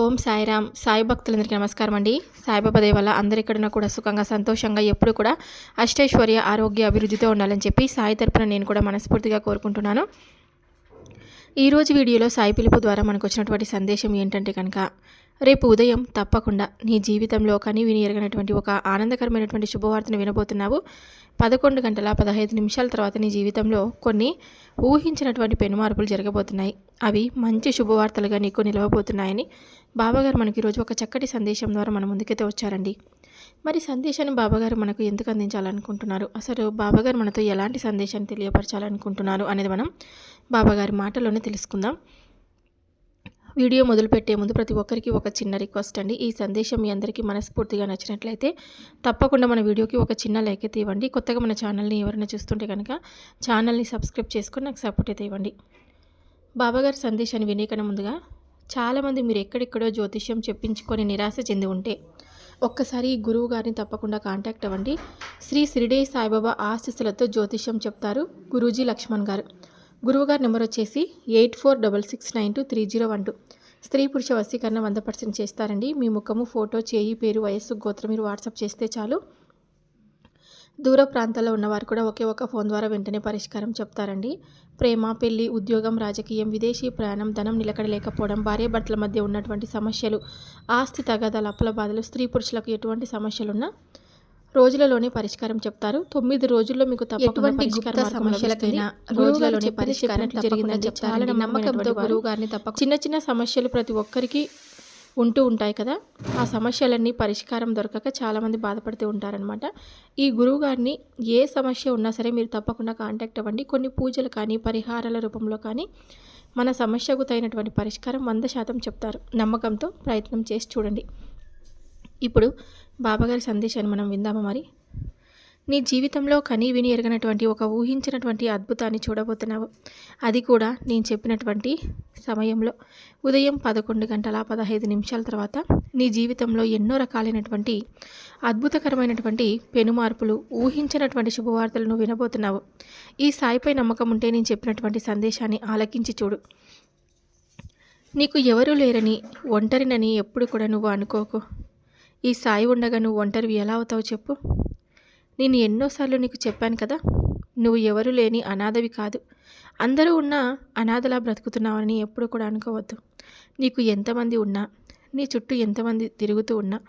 ఓం సాయిరామ్. సాయి భక్తులందరికీ నమస్కారం అండి సాయిబాబా దేవాల వల్ల అందరిక్కడన్నా కూడా సుఖంగా సంతోషంగా ఎప్పుడు కూడా అష్టైశ్వర్య ఆరోగ్య అభివృద్ధితో ఉండాలని చెప్పి సాయి తరపున నేను కూడా మనస్ఫూర్తిగా కోరుకుంటున్నాను. ఈరోజు వీడియోలో సాయి పిలుపు ద్వారా మనకు వచ్చినటువంటి సందేశం ఏంటంటే కనుక రేపు ఉదయం తప్పకుండా నీ జీవితంలో కని విని ఎరగనటువంటి ఒక ఆనందకరమైనటువంటి శుభవార్తను వినబోతున్నావు. పదకొండు గంటల పదహైదు నిమిషాల తర్వాత నీ జీవితంలో కొన్ని ఊహించినటువంటి పెనుమార్పులు జరగబోతున్నాయి. అవి మంచి శుభవార్తలుగా నీకు నిలవబోతున్నాయని బాబాగారు మనకి ఈరోజు ఒక చక్కటి సందేశం ద్వారా మన ముందుకైతే వచ్చారండి. మరి సందేశాన్ని బాబాగారు మనకు ఎందుకు అందించాలనుకుంటున్నారు? అసలు బాబాగారు మనతో ఎలాంటి సందేశాన్ని తెలియపరచాలనుకుంటున్నారు అనేది మనం బాబాగారి మాటలోనే తెలుసుకుందాం. వీడియో మొదలుపెట్టే ముందు ప్రతి ఒక్కరికి ఒక చిన్న రిక్వెస్ట్ అండి. ఈ సందేశం మీ అందరికీ మనస్ఫూర్తిగా నచ్చినట్లయితే తప్పకుండా మన వీడియోకి ఒక చిన్న లైక్ అయితే ఇవ్వండి. కొత్తగా మన ఛానల్ని ఎవరైనా చూస్తుంటే కనుక ఛానల్ని సబ్స్క్రైబ్ చేసుకొని నాకు సపోర్ట్ అయితే ఇవ్వండి. బాబాగారి సందేశాన్ని వినేకన్నా ముందుగా చాలామంది మీరు ఎక్కడెక్కడో జ్యోతిష్యం చెప్పించుకొని నిరాశ చెంది ఉంటే ఒక్కసారి ఈ గురువు గారిని తప్పకుండా కాంటాక్ట్ అవ్వండి. శ్రీ సిరిడే సాయిబాబా ఆశీస్సులతో జ్యోతిష్యం చెప్తారు గురూజీ లక్ష్మణ్ గారు. గురువుగారి నెంబర్ వచ్చేసి eight four double six nine two three zero one two. స్త్రీ పురుష వశీకరణ వంద పర్సెంట్ చేస్తారండి. మీ ముఖము ఫోటో చేయి పేరు వయస్సు గోత్రం మీరు వాట్సాప్ చేస్తే చాలు. దూర ప్రాంతాల్లో ఉన్నవారు కూడా ఒకే ఒక ఫోన్ ద్వారా వెంటనే పరిష్కారం చెప్తారండి. ప్రేమ పెళ్ళి ఉద్యోగం రాజకీయం విదేశీ ప్రయాణం ధనం నిలకడ లేకపోవడం భార్యాభర్తల మధ్య ఉన్నటువంటి సమస్యలు ఆస్తి తగాదాలు అప్పుల బాధలు స్త్రీ పురుషులకు ఎటువంటి సమస్యలున్నా రోజులలోనే పరిష్కారం చెప్తారు. తొమ్మిది రోజుల్లో మీకు తప్పకుండా పరిష్కార సమస్యలకైనా రోజులలోనే పరిష్కారం జరిగిందని చెప్తారు నమ్మకంతో గురువు గారిని తప్ప చిన్న చిన్న సమస్యలు ప్రతి ఒక్కరికి ఉంటూ ఉంటాయి కదా. ఆ సమస్యలన్నీ పరిష్కారం దొరకక చాలామంది బాధపడుతూ ఉంటారనమాట ఈ గురువు గారిని ఏ సమస్య ఉన్నా సరే మీరు తప్పకుండా కాంటాక్ట్ అవ్వండి. కొన్ని పూజలు కానీ పరిహారాల రూపంలో కానీ మన సమస్యకు తగినటువంటి పరిష్కారం వంద శాతం చెప్తారు. నమ్మకంతో ప్రయత్నం చేసి చూడండి. ఇప్పుడు బాబాగారి సందేశాన్ని మనం విందామా మరి? నీ జీవితంలో కనీ విని ఎరగనటువంటి ఒక ఊహించినటువంటి అద్భుతాన్ని చూడబోతున్నావు. అది కూడా నేను చెప్పినటువంటి సమయంలో. ఉదయం పదకొండు గంటల పదహైదు నిమిషాల తర్వాత నీ జీవితంలో ఎన్నో రకాలైనటువంటి అద్భుతకరమైనటువంటి పెనుమార్పులు ఊహించినటువంటి శుభవార్తలను వినబోతున్నావు. ఈ సాయిపై నమ్మకం ఉంటే నేను చెప్పినటువంటి సందేశాన్ని ఆలకించి చూడు. నీకు ఎవరూ లేరని ఒంటరినని ఎప్పుడు కూడా నువ్వు అనుకోకు. ఈ సాయి ఉండగా నువ్వు ఒంటరివి ఎలా అవుతావు చెప్పు. నేను ఎన్నోసార్లు నీకు చెప్పాను కదా నువ్వు ఎవరు లేని అనాథవి కాదు. అందరూ ఉన్నా అనాథలా బ్రతుకుతున్నావని ఎప్పుడు కూడా అనుకోవద్దు. నీకు ఎంతమంది ఉన్నా నీ చుట్టూ ఎంతమంది తిరుగుతూ ఉన్నా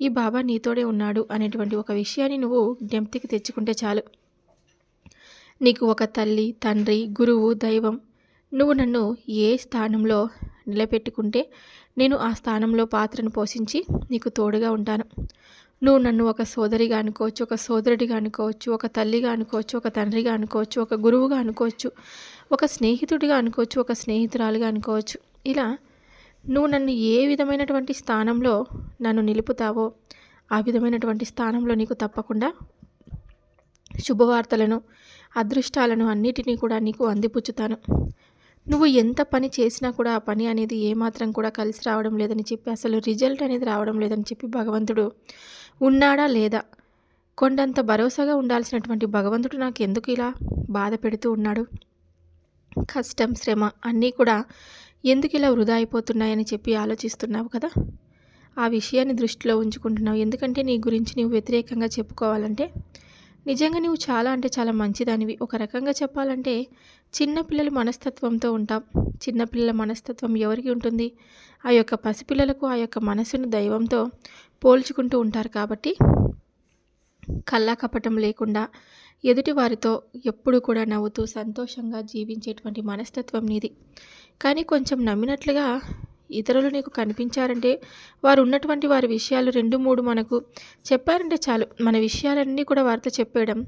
ఈ బాబా నీతోడే ఉన్నాడు అనేటువంటి ఒక విషయాన్ని నువ్వు జ్ఞప్తికి తెచ్చుకుంటే చాలు. నీకు ఒక తల్లి తండ్రి గురువు దైవం నువ్వు నన్ను ఏ స్థానంలో నిలబెట్టుకుంటే నేను ఆ స్థానంలో పాత్రను పోషించి నీకు తోడుగా ఉంటాను. నువ్వు నన్ను ఒక సోదరిగా అనుకోవచ్చు ఒక సోదరుడిగా అనుకోవచ్చు ఒక తల్లిగా అనుకోవచ్చు ఒక తండ్రిగా అనుకోవచ్చు ఒక గురువుగా అనుకోవచ్చు ఒక స్నేహితుడిగా అనుకోవచ్చు ఒక స్నేహితురాలుగా అనుకోవచ్చు. ఇలా నువ్వు నన్ను ఏ విధమైనటువంటి స్థానంలో నన్ను నిలుపుతావో ఆ విధమైనటువంటి స్థానంలో నీకు తప్పకుండా శుభవార్తలను అదృష్టాలను అన్నిటినీ కూడా నీకు అందిపుచ్చుతాను. నువ్వు ఎంత పని చేసినా కూడా ఆ పని అనేది ఏమాత్రం కూడా కలిసి రావడం లేదని చెప్పి అసలు రిజల్ట్ అనేది రావడం లేదని చెప్పి భగవంతుడు ఉన్నాడా లేదా? కొండంత భరోసాగా ఉండాల్సినటువంటి భగవంతుడు నాకు ఎందుకు ఇలా బాధ పెడుతూ ఉన్నాడు? కష్టం శ్రమ అన్నీ కూడా ఎందుకు ఇలా వృధా అయిపోతున్నాయని చెప్పి ఆలోచిస్తున్నావు కదా? ఆ విషయాన్ని దృష్టిలో ఉంచుకుంటున్నావు. ఎందుకంటే నీ గురించి నీవు వ్యతిరేకంగా చెప్పుకోవాలంటే నిజంగా నువ్వు చాలా అంటే చాలా మంచిదానివి. ఒక రకంగా చెప్పాలంటే చిన్నపిల్లల మనస్తత్వంతో ఉంటాం. చిన్నపిల్లల మనస్తత్వం ఎవరికి ఉంటుంది? ఆ యొక్క పసిపిల్లలకు ఆ యొక్క మనసును దైవంతో పోల్చుకుంటూ ఉంటారు కాబట్టి కల్లా కపటం లేకుండా ఎదుటి వారితో ఎప్పుడు కూడా నవ్వుతూ సంతోషంగా జీవించేటువంటి మనస్తత్వం నీది. కానీ కొంచెం నమ్మినట్లుగా ఇతరులు నీకు కనిపించారంటే వారు ఉన్నటువంటి వారి విషయాలు రెండు మూడు మనకు చెప్పారంటే చాలు. మన విషయాలన్నీ కూడా వారితో చెప్పేయడం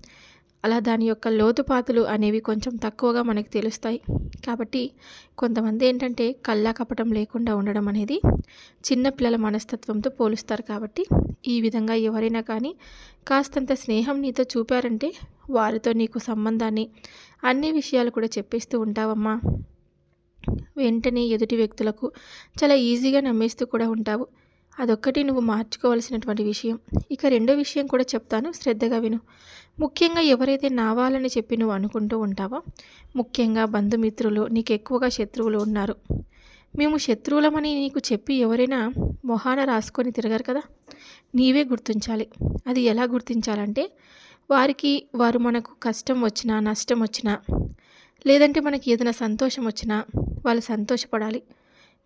అలా దాని యొక్క లోతుపాతులు అనేవి కొంచెం తక్కువగా మనకు తెలుస్తాయి. కాబట్టి కొంతమంది ఏంటంటే కల్లా కపటం లేకుండా ఉండడం అనేది చిన్నపిల్లల మనస్తత్వంతో పోలుస్తారు కాబట్టి ఈ విధంగా ఎవరైనా కానీ కాస్తంత స్నేహం నీతో చూపారంటే వారితో నీకు సంబంధాన్ని అన్ని విషయాలు కూడా చెప్పేస్తూ ఉంటావమ్మా. వెంటనే ఎదుటి వ్యక్తులకు చాలా ఈజీగా నమ్మేస్తూ కూడా ఉంటావు. అదొక్కటి నువ్వు మార్చుకోవాల్సినటువంటి విషయం. ఇక రెండో విషయం కూడా చెప్తాను. శ్రద్ధగా విను. ముఖ్యంగా ఎవరైతే నావాలని చెప్పి నువ్వు అనుకుంటూ ఉంటావో ముఖ్యంగా బంధుమిత్రులు నీకు ఎక్కువగా శత్రువులు ఉన్నారు. మేము శత్రువులమని నీకు చెప్పి ఎవరైనా మొహాన రాసుకొని తిరగరు కదా? నీవే గుర్తించాలి. అది ఎలా గుర్తించాలంటే వారికి వారు మనకు కష్టం వచ్చినా నష్టం వచ్చినా లేదంటే మనకి ఏదైనా సంతోషం వచ్చినా వాళ్ళు సంతోషపడాలి.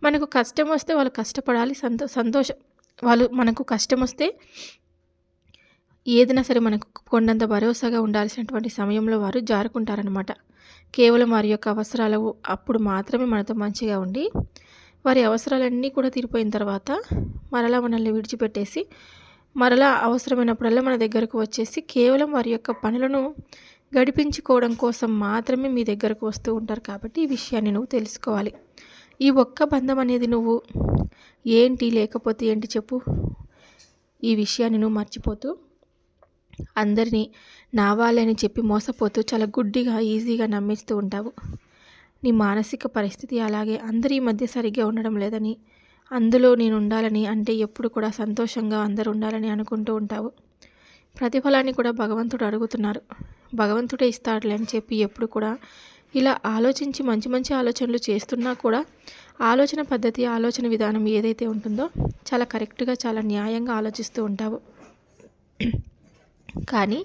మనకు కష్టం వస్తే వాళ్ళు కష్టపడాలి. సంతో సంతోషం వాళ్ళు మనకు కష్టం వస్తే ఏదైనా సరే మనకు కొండంత భరోసాగా ఉండాల్సినటువంటి సమయంలో వారు జారుకుంటారనమాట కేవలం వారి యొక్క అవసరాలు అప్పుడు మాత్రమే మనతో మంచిగా ఉండి వారి అవసరాలన్నీ కూడా తీరిపోయిన తర్వాత మరలా మనల్ని విడిచిపెట్టేసి మరలా అవసరమైనప్పుడల్లా మన దగ్గరకు వచ్చేసి కేవలం వారి యొక్క పనులను గడిపించుకోవడం కోసం మాత్రమే మీ దగ్గరకు వస్తూ ఉంటారు కాబట్టి ఈ విషయాన్ని నువ్వు తెలుసుకోవాలి. ఈ ఒక్క బంధం అనేది నువ్వు ఏంటి లేకపోతే ఏంటి చెప్పు. ఈ విషయాన్ని నువ్వు మర్చిపోతూ అందరినీ నా వాళ్ళని చెప్పి మోసపోతూ చాలా గుడ్డిగా ఈజీగా నమ్మిస్తూ ఉంటావు. నీ మానసిక పరిస్థితి అలాగే అందరి మధ్య సరిగ్గా ఉండడం లేదని అందులో నేను ఉండాలని అంటే ఎప్పుడు కూడా సంతోషంగా అందరు ఉండాలని అనుకుంటూ ఉంటావు. ప్రతిఫలాన్ని కూడా భగవంతుడు అడుగుతున్నారు. భగవంతుడే ఇస్తాడులే అని చెప్పి ఎప్పుడు కూడా ఇలా ఆలోచించి మంచి మంచి ఆలోచనలు చేస్తున్నా కూడా ఆలోచన పద్ధతి ఆలోచన విధానం ఏదైతే ఉంటుందో చాలా కరెక్ట్గా చాలా న్యాయంగా ఆలోచిస్తూ ఉంటావు. కానీ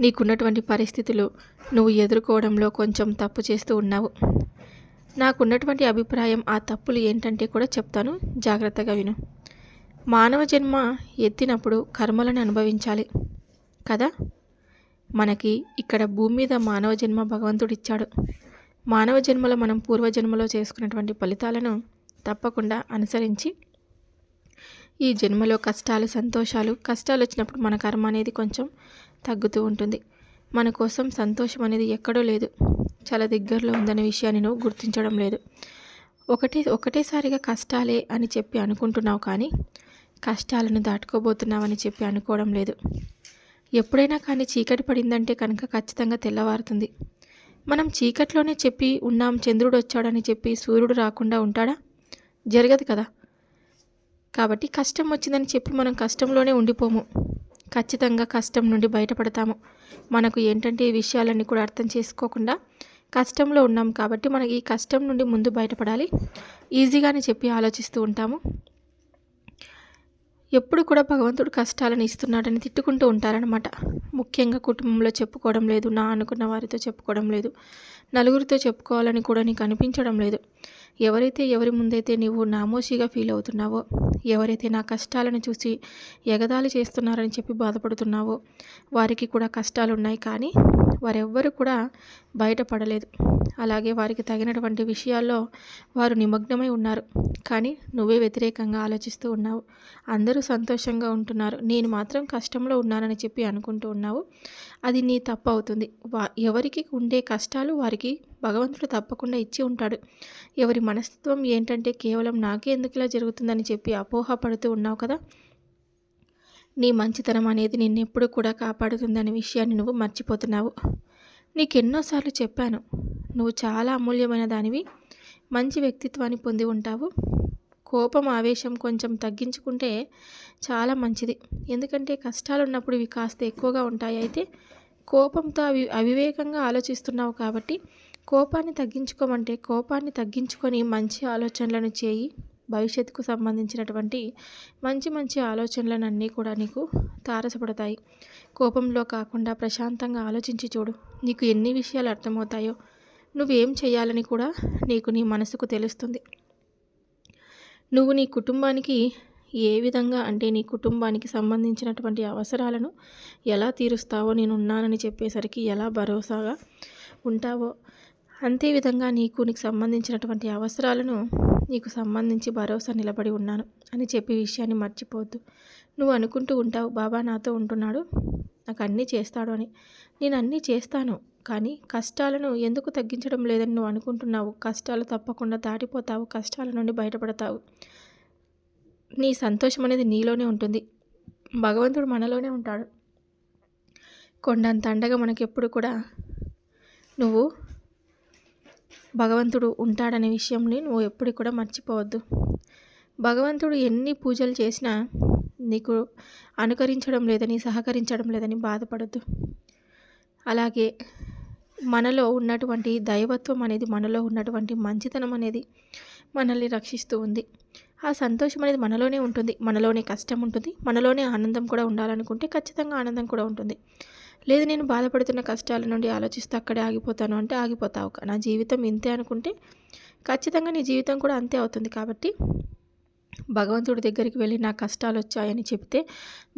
నీకున్నటువంటి పరిస్థితులు నువ్వు ఎదుర్కోవడంలో కొంచెం తప్పు చేస్తూ ఉన్నావు. నాకున్నటువంటి అభిప్రాయం ఆ తప్పులు ఏంటంటే కూడా చెప్తాను. జాగ్రత్తగా విను. మానవ జన్మ ఎత్తినప్పుడు కర్మలను అనుభవించాలి కదా? మనకి ఇక్కడ భూమి మీద మానవ జన్మ భగవంతుడు ఇచ్చాడు. మానవ జన్మలో మనం పూర్వజన్మలో చేసుకున్నటువంటి ఫలితాలను తప్పకుండా అనుసరించి ఈ జన్మలో కష్టాలు సంతోషాలు కష్టాలు వచ్చినప్పుడు మన కర్మ అనేది కొంచెం తగ్గుతూ ఉంటుంది. మన కోసం సంతోషం అనేది ఎక్కడో లేదు. చాలా దగ్గరలో ఉందనే విషయాన్ని నువ్వు గుర్తించడం లేదు. ఒకటే ఒకటేసారిగా కష్టాలే అని చెప్పి అనుకుంటున్నావు కానీ కష్టాలను దాటుకోబోతున్నావని చెప్పి అనుకోవడం లేదు. ఎప్పుడైనా కానీ చీకటి పడిందంటే కనుక ఖచ్చితంగా తెల్లవారుతుంది. మనం చీకట్లోనే చెప్పి ఉన్నాం చంద్రుడు వచ్చాడని చెప్పి సూర్యుడు రాకుండా ఉంటాడా? జరగదు కదా. కాబట్టి కష్టం వచ్చిందని చెప్పి మనం కష్టంలోనే ఉండిపోము. ఖచ్చితంగా కష్టం నుండి బయటపడతాము. మనకు ఏంటంటే ఈ విషయాలన్నీ కూడా అర్థం చేసుకోకుండా కష్టంలో ఉన్నాం కాబట్టి మనకి ఈ కష్టం నుండి ముందు బయటపడాలి. ఈజీగానే చెప్పి ఆలోచిస్తూ ఉంటాము. ఎప్పుడు కూడా భగవంతుడు కష్టాలను ఇస్తున్నాడని తిట్టుకుంటూ ఉంటారనమాట ముఖ్యంగా కుటుంబంలో చెప్పుకోవడం లేదు నా అనుకున్న వారితో చెప్పుకోవడం లేదు నలుగురితో చెప్పుకోవాలని కూడా నీకు అనిపించడం లేదు. ఎవరైతే ఎవరి ముందైతే నీవు నామోషిగా ఫీల్ అవుతున్నావో ఎవరైతే నా కష్టాలను చూసి ఎగదాలు చేస్తున్నారని చెప్పి బాధపడుతున్నావో వారికి కూడా కష్టాలు ఉన్నాయి కానీ వారెవ్వరు కూడా బయటపడలేదు. అలాగే వారికి తగినటువంటి విషయాల్లో వారు నిమగ్నమై ఉన్నారు. కానీ నువ్వే వ్యతిరేకంగా ఆలోచిస్తూ ఉన్నావు. అందరూ సంతోషంగా ఉంటున్నారు. నేను మాత్రం కష్టంలో ఉన్నానని చెప్పి అనుకుంటూ ఉన్నావు. అది నీ తప్పు అవుతుంది. వా ఎవరికి ఉండే కష్టాలు వారికి భగవంతుడు తప్పకుండా ఇచ్చి ఉంటాడు. ఎవరి మనస్తత్వం ఏంటంటే కేవలం నాకే ఎందుకు ఇలా జరుగుతుందని చెప్పి అపోహ పడుతూ ఉన్నావు కదా? నీ మంచితనం అనేది నిన్నెప్పుడు కూడా కాపాడుతుందనే విషయాన్ని నువ్వు మర్చిపోతున్నావు. నీకెన్నోసార్లు చెప్పాను నువ్వు చాలా అమూల్యమైన దానివి మంచి వ్యక్తిత్వాన్ని పొంది ఉంటావు. కోపం ఆవేశం కొంచెం తగ్గించుకుంటే చాలా మంచిది. ఎందుకంటే కష్టాలు ఉన్నప్పుడు ఇవి కాస్త ఎక్కువగా ఉంటాయి. అయితే కోపంతో అవి అవివేకంగా ఆలోచిస్తున్నావు కాబట్టి కోపాన్ని తగ్గించుకోమంటే కోపాన్ని తగ్గించుకొని మంచి ఆలోచనలను చేయి. భవిష్యత్తుకు సంబంధించినటువంటి మంచి మంచి ఆలోచనలను అన్నీ కూడా నీకు తారసపడతాయి. కోపంలో కాకుండా ప్రశాంతంగా ఆలోచించి చూడు. నీకు ఎన్ని విషయాలు అర్థమవుతాయో నువ్వేం చేయాలని కూడా నీకు నీ మనసుకు తెలుస్తుంది. నువ్వు నీ కుటుంబానికి ఏ విధంగా అంటే నీ కుటుంబానికి సంబంధించినటువంటి అవసరాలను ఎలా తీరుస్తావో నేను ఉన్నానని చెప్పేసరికి ఎలా భరోసాగా ఉంటావో అంతే విధంగా నీకు నీకు సంబంధించినటువంటి అవసరాలను నీకు సంబంధించి భరోసా నిలబడి ఉన్నాను అని చెప్పి విషయాన్ని మర్చిపోవద్దు. నువ్వు అనుకుంటూ ఉంటావు బాబా నాతో ఉంటున్నాడు నాకు అన్నీ చేస్తాడు అని. నేను అన్నీ చేస్తాను కానీ కష్టాలను ఎందుకు తగ్గించడం లేదని నువ్వు అనుకుంటున్నావు? కష్టాలు తప్పకుండా దాటిపోతావు కష్టాల నుండి బయటపడతావు. నీ సంతోషం అనేది నీలోనే ఉంటుంది. భగవంతుడు మనలోనే ఉంటాడు. కొండంత అండగా మనకెప్పుడు కూడా నువ్వు భగవంతుడు ఉంటాడనే విషయంని నువ్వు ఎప్పుడు కూడా మర్చిపోవద్దు. భగవంతుడు ఎన్ని పూజలు చేసినా నీకు అనుకరించడం లేదని సహకరించడం లేదని బాధపడద్దు. అలాగే మనలో ఉన్నటువంటి దైవత్వం అనేది మనలో ఉన్నటువంటి మంచితనం అనేది మనల్ని రక్షిస్తూ ఉంది. ఆ సంతోషం అనేది మనలోనే ఉంటుంది. మనలోనే కష్టం ఉంటుంది. మనలోనే ఆనందం కూడా ఉండాలనుకుంటే ఖచ్చితంగా ఆనందం కూడా ఉంటుంది. లేదు నేను బాధపడుతున్న కష్టాల నుండి ఆలోచిస్తూ అక్కడే ఆగిపోతాను అంటే ఆగిపోతావు నా జీవితం ఇంతే అనుకుంటే ఖచ్చితంగా నీ జీవితం కూడా అంతే అవుతుంది కాబట్టి భగవంతుడి దగ్గరికి వెళ్ళి నా కష్టాలు వచ్చాయని చెప్తే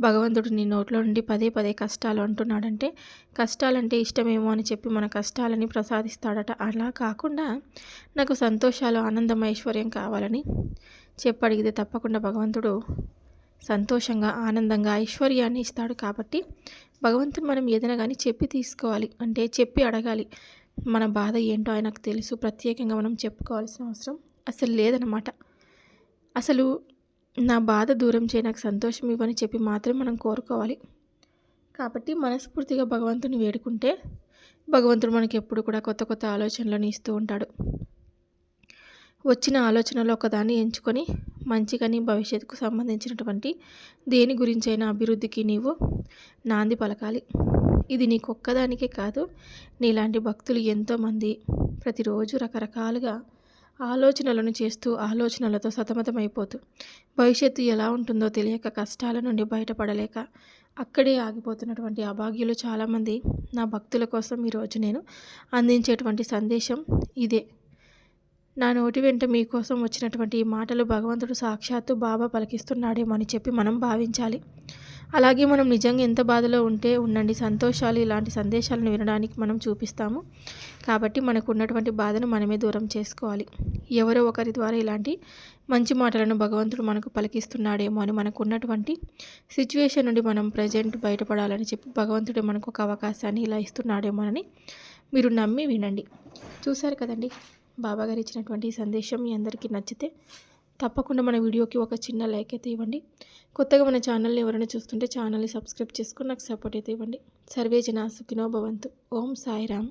భగవంతుడు నీ నోట్లో నుండి పదే పదే కష్టాలు అంటున్నాడంటే కష్టాలంటే ఇష్టమేమో అని చెప్పి మన కష్టాలని ప్రసాదిస్తాడట. అలా కాకుండా నాకు సంతోషాలు ఆనందం ఐశ్వర్యం కావాలని చెప్పి అడిగితే తప్పకుండా భగవంతుడు సంతోషంగా ఆనందంగా ఐశ్వర్యాన్ని ఇస్తాడు కాబట్టి భగవంతుడు మనం ఏదైనా కానీ చెప్పి తీసుకోవాలి. అంటే చెప్పి అడగాలి. మన బాధ ఏంటో ఆయనకు తెలుసు. ప్రత్యేకంగా మనం చెప్పుకోవాల్సిన అవసరం అసలు లేదనమాట అసలు నా బాధ దూరం చేయ నాకు సంతోషం ఇవ్వని చెప్పి మాత్రం మనం కోరుకోవాలి. కాబట్టి మనస్ఫూర్తిగా భగవంతుని వేడుకుంటే భగవంతుడు మనకి ఎప్పుడు కూడా కొత్త కొత్త ఆలోచనలను ఇస్తూ ఉంటాడు. వచ్చిన ఆలోచనలో ఒకదాన్ని ఎంచుకొని మంచిగాని భవిష్యత్తుకు సంబంధించినటువంటి దేని గురించైనా అభివృద్ధికి నీవు నాంది పలకాలి. ఇది నీకు ఒక్కదానికే కాదు నీలాంటి భక్తులు ఎంతోమంది ప్రతిరోజు రకరకాలుగా ఆలోచనలను చేస్తూ ఆలోచనలతో సతమతమైపోతూ భవిష్యత్తు ఎలా ఉంటుందో తెలియక కష్టాల నుండి బయటపడలేక అక్కడే ఆగిపోతున్నటువంటి అభాగ్యులు చాలామంది నా భక్తుల కోసం ఈరోజు నేను అందించేటువంటి సందేశం ఇదే. నా నోటి వెంట మీకోసం వచ్చినటువంటి ఈ మాటలు భగవంతుడు సాక్షాత్తు బాబా పలికిస్తున్నాడేమో అని చెప్పి మనం భావించాలి. అలాగే మనం నిజంగా ఎంత బాధలో ఉంటే ఉండండి సంతోషాలు ఇలాంటి సందేశాలను వినడానికి మనం చూపిస్తాము. కాబట్టి మనకు ఉన్నటువంటి బాధను మనమే దూరం చేసుకోవాలి. ఎవరో ఒకరి ద్వారా ఇలాంటి మంచి మాటలను భగవంతుడు మనకు పలికిస్తున్నాడేమో అని మనకు ఉన్నటువంటి సిచ్యువేషన్ నుండి మనం ప్రజెంట్ బయటపడాలని చెప్పి భగవంతుడు మనకు ఒక అవకాశాన్ని ఇలా ఇస్తున్నాడేమోనని మీరు నమ్మి వినండి. చూశారు కదండి? బాబాగారు ఇచ్చినటువంటి సందేశం మీ అందరికీ నచ్చితే తప్పకుండా మన వీడియోకి ఒక చిన్న లైక్ అయితే ఇవ్వండి. కొత్తగా మన ఛానల్ని ఎవరైనా చూస్తుంటే ఛానల్ని సబ్స్క్రైబ్ చేసుకుని నాకు సపోర్ట్ అయితే ఇవ్వండి. సర్వే జనా సుఖినో భవంతు. ఓం సాయిరామ్.